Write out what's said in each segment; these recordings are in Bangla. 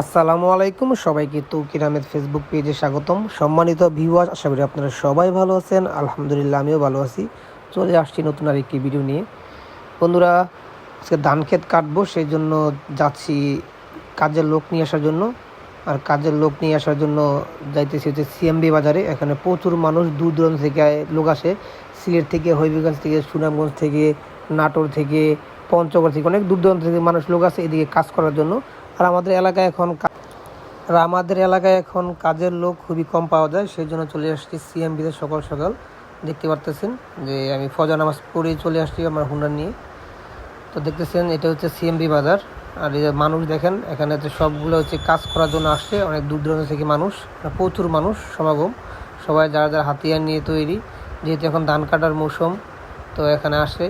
আসসালামু আলাইকুম, সবাইকে তৌকির আহমেদ ফেসবুক পেজে স্বাগতম। সম্মানিত ভিউয়ার্স আশা করি আপনারা সবাই ভালো আছেন। আলহামদুলিল্লাহ, আমিও ভালো আছি। চলে আসছি নতুন আর একটি ভিডিও নিয়ে। বন্ধুরা, আজকে ধান ক্ষেত কাটবো, সেই জন্য যাচ্ছি কাজের লোক নিয়ে আসার জন্য। আর কাজের লোক নিয়ে আসার জন্য যাইতেছি হচ্ছে সিএমবি বাজারে। এখানে প্রচুর মানুষ দূর দূরান্ত থেকে লোক আসে। সিলেট থেকে, হবিগঞ্জ থেকে, সুনামগঞ্জ থেকে, নাটোর থেকে, পঞ্চগড় থেকে, অনেক দূর দূরান্ত থেকে মানুষ লোক আসে এদিকে কাজ করার জন্য। আর আমাদের এলাকায় এখন আর আমাদের এলাকায় এখন কাজের লোক খুবই কম পাওয়া যায় সেই জন্য চলে আসছি সিএমবিতে সকাল সকাল। দেখতে পারতেছেন যে আমি ফজা নামাজ পড়েই চলে আসছি আমার হুন্ডার নিয়ে। তো দেখতেছেন, এটা হচ্ছে সিএমবি বাজার। আর এই মানুষ দেখেন, এখানে তো সবগুলো হচ্ছে কাজ করার জন্য আসছে, অনেক দূর দূরান্ত থেকে মানুষ মানে প্রচুর মানুষ, সমাগম। সবাই যারা যারা হাতিয়ার নিয়ে তৈরি, যেহেতু এখন ধান কাটার মৌসুম, তো এখানে আসে।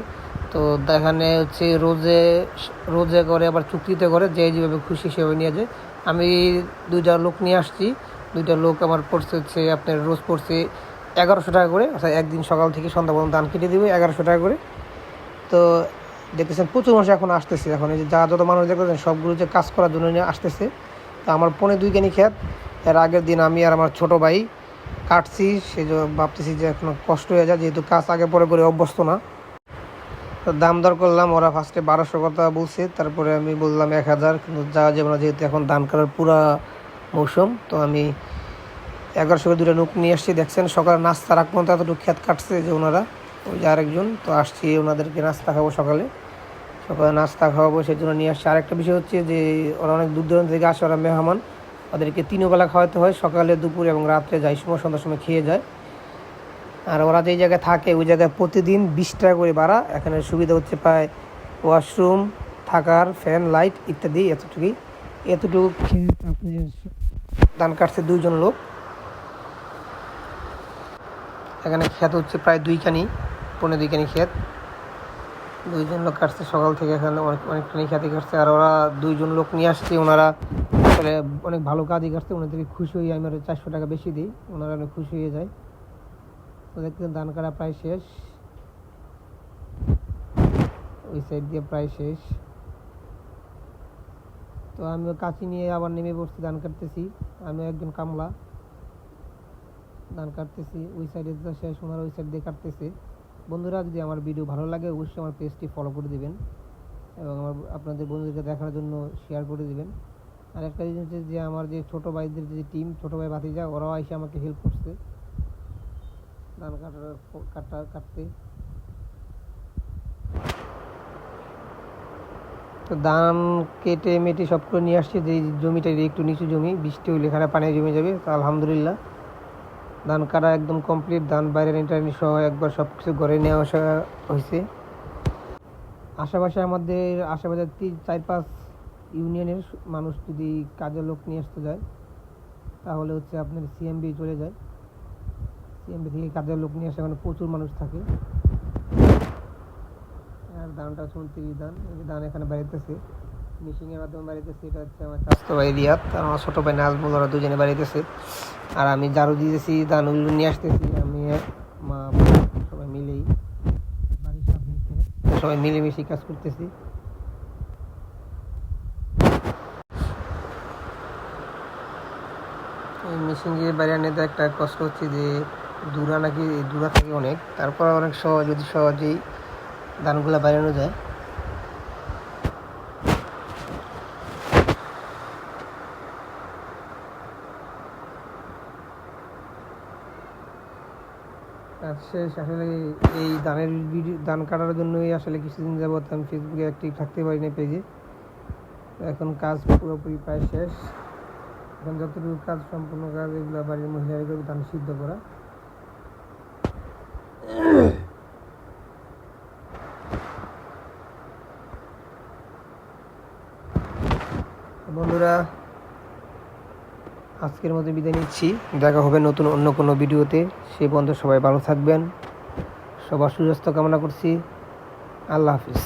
তো এখানে হচ্ছে রোজে রোজে করে, আবার চুক্তিতে করে, যে যেভাবে খুশি সেভাবে নিয়ে যায়। আমি দুইটা লোক নিয়ে আসছি। দুইটা লোক আমার পড়ছে হচ্ছে আপনার রোজ পড়ছে এগারোশো টাকা করে, অর্থাৎ একদিন সকাল থেকে সন্ধ্যা পর্যন্ত ধান কেটে দেবে এগারোশো টাকা করে। তো দেখতেছেন, প্রচুর মানুষ এখন আসতেছে। এখন এই যে যা যত মানুষ দেখতেছেন সবগুলো যে কাজ করার জন্য নিয়ে আসতেছে। তো আমার পনে দুই কেনি ক্ষেত এর আগের দিন আমি আর আমার ছোট ভাই কাটছি। জন্য ভাবতেছি যে এখন কষ্ট হয়ে যায়, যেহেতু কাজ আগে পরে করে অভ্যস্ত না। তো দাম দর করলাম, ওরা ফার্স্টে বারোশো কথা বলছে, তারপরে আমি বললাম এক হাজার, কিন্তু যাওয়া যাবে না যেহেতু এখন ধান কাটার পুরা মৌসুম, তো আমি এগারোশো করে দুটো নুক নিয়ে আসছি। দেখছেন, সকালে নাস্তা রাখ পর্যন্ত এতটুকু ক্ষেত কাটছে যে ওনারা, ওই যে আরেকজন, তো আসছি ওনাদেরকে নাস্তা খাব সকালে। সকালে নাস্তা খাওয়াবো সেই জন্য নিয়ে আসছি। আরেকটা বিষয় হচ্ছে যে, ওরা অনেক দূর দূরান্ত থেকে আসে, ওরা মেহমান। ওদেরকে তিনও বেলা খাওয়াতে হয়, সকালে, দুপুর এবং রাত্রে যাই, সময় সন্ধ্যার সময় খেয়ে যায়। আর ওরা যেই জায়গায় থাকে, ওই জায়গায় প্রতিদিন বিশ টাকা করে ভাড়া। এখানে সুবিধা হচ্ছে প্রায় ওয়াশরুম থাকার ফ্যান লাইট ইত্যাদি এতটুকুই। এতটুকু ক্ষেত ধান কাটছে দুইজন লোক। এখানে ক্ষেত হচ্ছে প্রায় দুইখানি পনেরো দুইখানি ক্ষেত দুইজন লোক কাটছে সকাল থেকে এখানে অনেক, অনেকখানি খেতে কাটছে। আর ওরা দুইজন লোক নিয়ে আসছে, ওনারা অনেক ভালো কাজই কাটছে ওনাদেরকে খুশি হয়ে আমি চারশো টাকা বেশি দিই, ওনারা অনেক খুশি হয়ে যায়। তো দেখতে ধান কাটা প্রায় শেষ। ওই সাইড দিয়ে প্রায় শেষ। তো আমিও কাঁচি নিয়ে আবার নেমে পড়ছি ধান কাটতেছি। আমিও একজন কামলা। ধান কাটতেছি। ওই সাইডে তো শেষ, ওনারা ওই সাইড দিয়ে কাটতেছে। বন্ধুরা, যদি আমার ভিডিও ভালো লাগে, অবশ্যই আমার পেজটি ফলো করে দিবেন এবং আমার আপনাদের বন্ধুদেরকে দেখার জন্য শেয়ার করে দিবেন। আর একটা জিনিস হচ্ছে যে, আমার যে ছোটো ভাইদের যে টিম ছোটো ভাই ভাতিজা, ওরাও এসে আমাকে হেল্প করছে। ধান কাটার কাটা কাটতে। তো ধান কেটে মেটে সব করে নিয়ে আসছে যে জমিটা একটু নিচু জমি, বৃষ্টি হলে এখানে পানি জমে যাবে, তো আলহামদুলিল্লাহ। ধান কাটা একদম কমপ্লিট ধান বাইরের ইন্টারনেট সহ একবার সব কিছু ঘরে নিয়ে আসা হয়েছে আশেপাশে আমাদের, আশেপাশে তিন, চার, পাঁচ ইউনিয়নের মানুষ যদি কাজের লোক নিয়ে আসতে যায়, তাহলে হচ্ছে আপনার সিএমবি চলে যায়। সিএমবি থেকে কাজের লোক নিয়ে আসে ওখানে প্রচুর মানুষ থাকে। আর ধানটা চলতেই ধান এই ধান এখানে বাড়িতেছে। মেশিনের মাধ্যমে বাড়িতেছে এটা হচ্ছে আমার চাষতো ভাই রিয়াদ আর আমার ছোটো ভাই নাজমুল ওরা দুজনে বাড়িতেছে। আর আমি ঝাড়ু দিতেছি ধানগুলো নিয়ে আসতেছি আমি মা বাবা সবাই মিলেই। সবাই মিলেমিশে কাজ করতেছি। এই মেশিন দিয়ে বাইরে আনতে একটা কষ্ট হচ্ছে যে দূরা নাকি, দূরা থাকে অনেক। তারপর অনেক সহজ যদি সহজেই ধানগুলো বাইরানো যায়। শেষ। আসলে এই ধানের ভিডিও, ধান কাটার জন্যই আসলে কিছুদিন যাবত আমি ফেসবুকে অ্যাক্টিভ থাকতে পারি না পেজে। এখন কাজ পুরোপুরি প্রায় শেষ। এখন যতটুকু কাজ সম্পূর্ণ কাজ, এগুলো বাড়ির মহিলারা করবে ধান সিদ্ধ করা। বন্ধুরা, আজকের মতো বিদায় নিচ্ছি। দেখা হবে নতুন অন্য কোনো ভিডিওতে। সেই পর্যন্ত সবাই ভালো থাকবেন। সবার সুস্বাস্থ্য কামনা করছি। আল্লাহ হাফিজ।